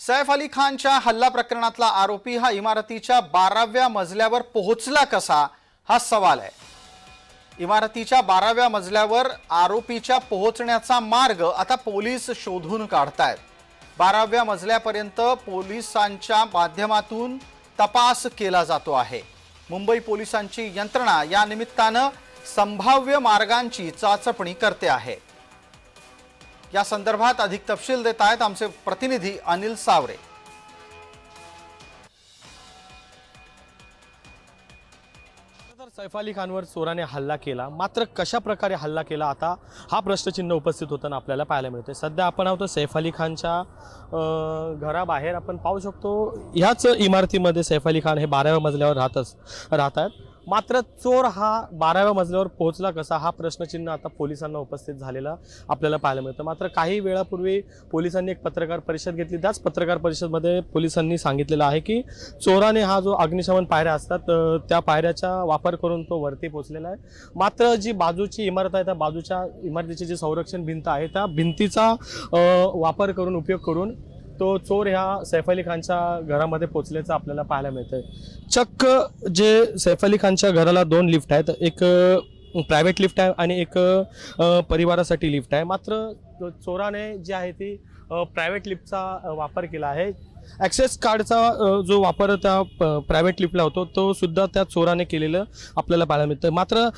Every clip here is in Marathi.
सैफ अली खानच्या हल्ला प्रकरणातला आरोपी हा इमारतीच्या बाराव्या मजल्यावर पोहोचला कसा हा सवाल आहे. इमारतीच्या बाराव्या मजल्यावर आरोपीच्या पोहोचण्याचा मार्ग आता पोलीस शोधून काढतायत. बाराव्या मजल्यापर्यंत पोलिसांच्या माध्यमातून तपास केला जातो आहे. मुंबई पोलिसांची यंत्रणा या निमित्तानं संभाव्य मार्गांची चाचपणी करते आहे. या संदर्भात अधिक तपशील देत आहेत आमचे प्रतिनिधी अनिल सावरे. सैफ अली खानवर चोराने हल्ला केला. मात्र कशा प्रकारे हल्ला केला आता हा प्रश्नचिन्ह उपस्थित होताना आपल्याला पाहायला मिळते सध्या आपण आहोत सैफ अली खानच्या घराबाहेर. आपण पाहू शकतो ह्याच इमारतीमध्ये सैफ अली खान हे बाराव्या मजल्यावर राहतच राहत आहेत. मात्र चोर हा बाराव्या मजल्यावर पोहोचला कसा? हा प्रश्नचिन्ह आता पोलिसांना उपस्थित झालेला आपल्याला पाहायला मिळतं. मात्र काही वेळापूर्वी पोलिसांनी एक पत्रकार परिषद घेतली. त्याच पत्रकार परिषदमध्ये पोलिसांनी सांगितलेलं आहे की चोराने हा जो अग्निशमन पायऱ्या असतात त्या पायऱ्याचा वापर करून तो वरती पोचलेला आहे. मात्र जी बाजूची इमारत आहे त्या बाजूच्या इमारतीची जी संरक्षण भिंत आहे त्या भिंतीचा वापर करून उपयोग करून तो चोर ह्या सैफ अली खानच्या घरामध्ये पोचल्याचं आपल्याला पाहायला मिळतंय. चक्क जे सैफ अली खानच्या घराला दोन लिफ्ट आहेत. एक प्रायव्हेट लिफ्ट आहे आणि एक परिवारासाठी लिफ्ट आहे. मात्र चोराने जी आहे ती प्रायव्हेट लिफ्टचा वापर केला आहे. ॲक्सेस कार्डचा जो वापर त्या प्रायव्हेट लिफ्टला होतो तो सुद्धा त्या चोराने केलेलं आपल्याला पाहायला मिळतं. मात्र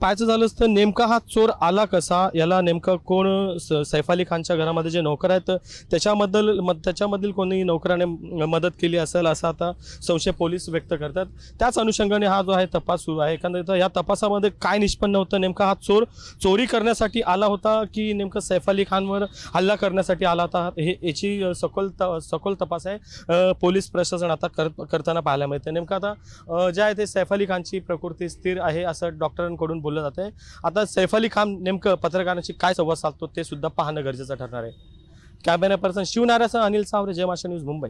पाहायचं झालं तर नेमका हा चोर आला कसा? याला नेमकं कोण स- सैफ अली खानच्या घरामध्ये जे नोकर आहेत त्याच्याबद्दल मद त्याच्यामधील कोणी नोकराने मदत केली असेल असा आता संशय पोलीस व्यक्त करतात. त्याच अनुषंगाने हा जो आहे तपास सुरू आहे. एकंदरीत या तपासामध्ये काय निष्पन्न होतं? नेमका हा चोर चोरी करण्यासाठी आला होता की नेमकं सैफ अली खानवर हल्ला करण्यासाठी आला होता. हे याची सखोल त सखोल तपास आहे. पोलीस प्रशासन आता कर करताना पाहायला मिळते नेमकं आता जे आहे ते सैफ अली खानची प्रकृती स्थिर आहे असं डॉक्टरांकडून बोललं जाते आता सैफ अली खान नेमकं पत्रकारांशी काय संवाद साधतो ते सुद्धा पाहणं गरजेचं ठरणार आहे. कॅमेरा पर्सन शिवनारासह अनिल सावरे जय माशा न्यूज मुंबई.